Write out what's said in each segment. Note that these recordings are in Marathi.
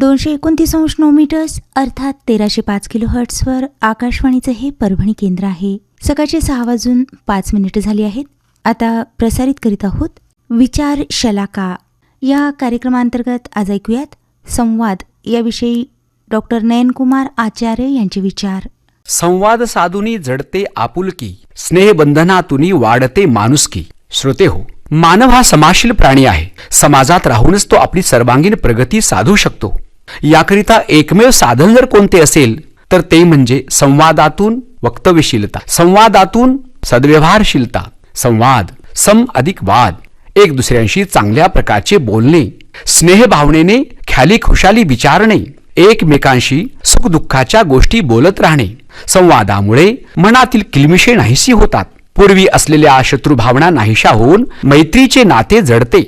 दोनशे एकोणतीस अंश मीटर्स अर्थात तेराशे पाच किलो हर्ट्सवर आकाशवाणीचं हे परभणी केंद्र आहे. सकाळचे सहा वाजून पाच मिनिटं झाली आहेत. आता प्रसारित करीत आहोत विचार शलाका. या कार्यक्रमांतर्गत आज ऐकूयात संवाद. याविषयी डॉक्टर नयनकुमार आचार्य यांचे विचार. संवाद साधुनी जडते आपुलकी स्नेहबंधनातून वाढते माणुसकी. श्रोते हो मानव हा समाशील प्राणी आहे. समाजात राहूनच तो आपली सर्वांगीण प्रगती साधू शकतो. याकरिता एकमेव साधन जर कोणते असेल तर ते म्हणजे संवादातून वक्तव्यशीलता संवादातून सद्व्यवहारशीलता संवाद सम अधिक वाद एक दुसऱ्यांशी चांगल्या प्रकारचे बोलणे स्नेहभावनेने ख्याली खुशाली विचारणे एकमेकांशी सुखदुःखाच्या गोष्टी बोलत राहणे संवादामुळे मनातील किलमिशे नाहीशी होतात. पूर्वी असलेल्या शत्रुभावना नाहीशा होऊन मैत्रीचे नाते जडते.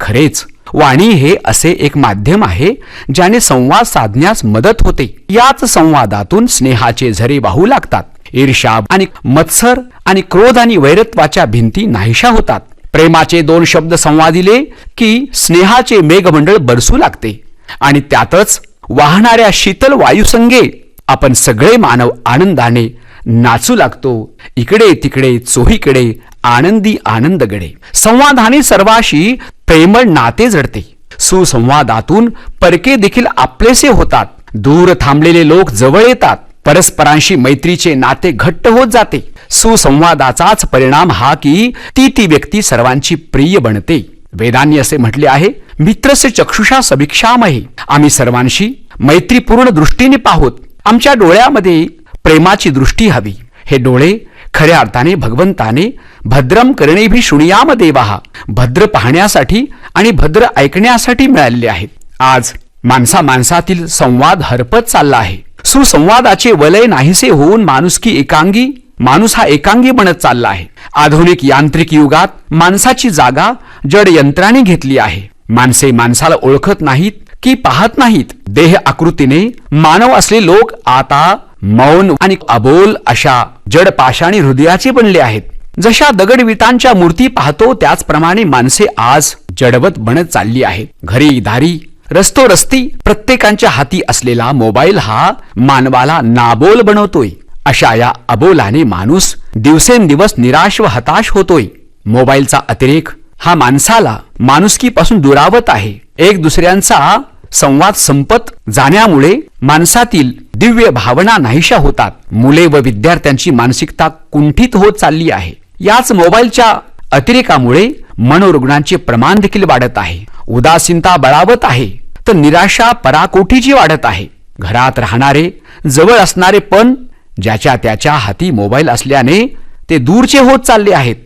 खरेच वाणी हे असे एक माध्यम आहे ज्याने संवाद साधण्यास मदत होते. याच संवादातून स्नेहाचे झरे वाहू लागतात. ईर्षा आणि मत्सर आणि क्रोध आणि वैरत्वाच्या भिंती नाहीशा होतात. प्रेमाचे दोन शब्द संवादिले की स्नेहाचे मेघमंडळ बरसू लागते. आणि त्यातच वाहणाऱ्या शीतल वायुसंगे आपण सगळे मानव आनंदाने नाचू लागतो. इकडे तिकडे चोहीकडे आनंदी आनंद घडे संवादाने सर्वाशी प्रेमळ नाते जडते. सुसंवादातून परके देखील आपलेसे होतात. दूर थांबलेले लोक जवळ येतात. परस्परांशी मैत्रीचे नाते घट्ट होत जाते. सुसंवादाचाच परिणाम हा की ती ती व्यक्ती सर्वांची प्रिय बनते. वेदांनी असे म्हटले आहे मित्रसे चक्षुषा सभिक्षामहे आम्ही सर्वांशी मैत्रीपूर्ण दृष्टीने पाहोत. आमच्या डोळ्यामध्ये प्रेमाची दृष्टी हवी. हे डोळे खऱ्या अर्थाने भगवंताने भद्रम करणे भी शृणियाम देवाहा भद्र पाहण्यासाठी आणि भद्र ऐकण्यासाठी मिळालेले आहेत. आज माणसा माणसातील संवाद हरपत चालला आहे. सुसंवादाचे वलय नाहीसे होऊन माणुसकी एकांगी माणूस हा एकांगी बनत चालला आहे. आधुनिक यांत्रिक युगात माणसाची जागा जड यंत्राने घेतली आहे. माणसे माणसाला ओळखत नाहीत की पाहत नाहीत. देह आकृतीने मानव असले लोक आता मौन आणि अबोल अशा जड पाषाणी हृदयाचे बनले आहेत. जशा दगडविटांच्या मूर्ती पाहतो त्याचप्रमाणे माणसे आज जडवत बनत चालली आहेत. घरी दारी रस्तो रस्ती प्रत्येकांच्या हाती असलेला मोबाईल हा मानवाला नाबोल बनवतोय. अशा या अबोलाने माणूस दिवसेंदिवस निराश व हताश होतोय. मोबाईलचा अतिरेक हा माणसाला माणुसकीपासून दुरावत आहे. एक दुसऱ्यांचा संवाद संपत जाण्यामुळे माणसातील दिव्य भावना नाहीशा होतात. मुले व विद्यार्थ्यांची मानसिकता कुंठित होत चालली आहे. याच मोबाईलच्या अतिरेकामुळे मनोरुग्णांचे प्रमाण देखील वाढत आहे. उदासीनता बळावत आहे. तर निराशा पराकोटीची वाढत आहे. घरात राहणारे जवळ असणारे पण ज्याच्या त्याच्या हाती मोबाईल असल्याने ते दूरचे होत चालले आहेत.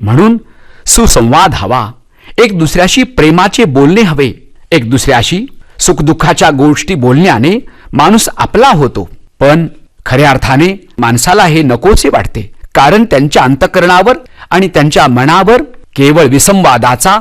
म्हणून सुसंवाद हवा. एक दुसऱ्याशी प्रेमाचे बोलणे हवे. एक दुसऱ्याशी सुखदुःखाच्या गोष्टी बोलण्याने माणूस आपला होतो. पण खऱ्या अर्थाने माणसाला हे नकोसे वाटते. कारण त्यांच्या अंतकरणावर आणि त्यांच्या मनावर केवळ विसंवादाचा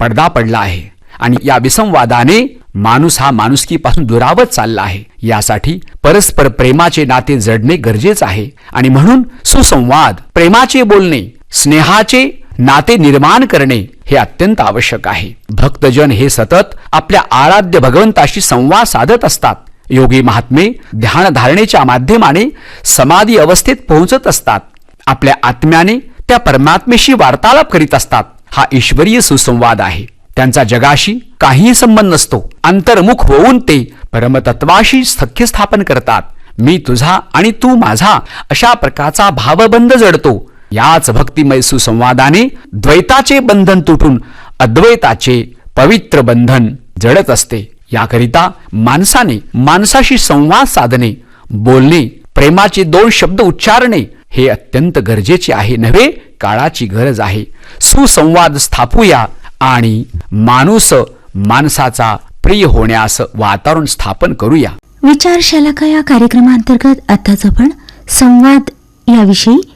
पडदा पडला आहे. आणि या विसंवादाने माणूस हा माणुसकीपासून दुरावत चालला आहे. यासाठी परस्पर प्रेमाचे नाते जडणे गरजेचे आहे. आणि म्हणून सुसंवाद प्रेमाचे बोलणे स्नेहाचे नाते निर्माण करणे हे अत्यंत आवश्यक आहे. भक्तजन हे सतत आपल्या आराध्य भगवंताशी संवाद साधत असतात. योगी महात्मे ध्यान धारणेच्या माध्यमाने समाधी अवस्थेत पोहोचत असतात. आपल्या आत्म्याने त्या परमात्मेशी वार्तालाप करीत असतात. हा ईश्वरीय सुसंवाद आहे. त्यांचा जगाशी काही संबंध नसतो. अंतर्मुख होऊन ते परमतत्वाशी सख्य स्थापन करतात. मी तुझा आणि तू माझा अशा प्रकारचा भावबंध जडतो. याच भक्तिमय सुसंवादाने द्वैताचे बंधन तुटून अद्वैताचे पवित्र बंधन जडत असते. याकरिता माणसाने माणसाशी संवाद साधणे बोलणे प्रेमाचे दोन शब्द उच्चारणे हे अत्यंत गरजेचे आहे नव्हे? काळाची गरज आहे. सुसंवाद स्थापूया आणि माणूस माणसाचा प्रिय होण्यास वातावरण स्थापन करूया. विचारशाला या कार्यक्रमांतर्गत आताच आपण संवाद याविषयी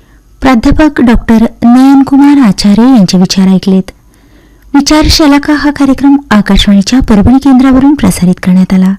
प्राध्यापक डॉक्टर नयनकुमार आचार्य यांचे विचार ऐकलेत. विचार शलाका हा कार्यक्रम आकाशवाणीच्या परभणी केंद्रावरून प्रसारित करण्यात आला.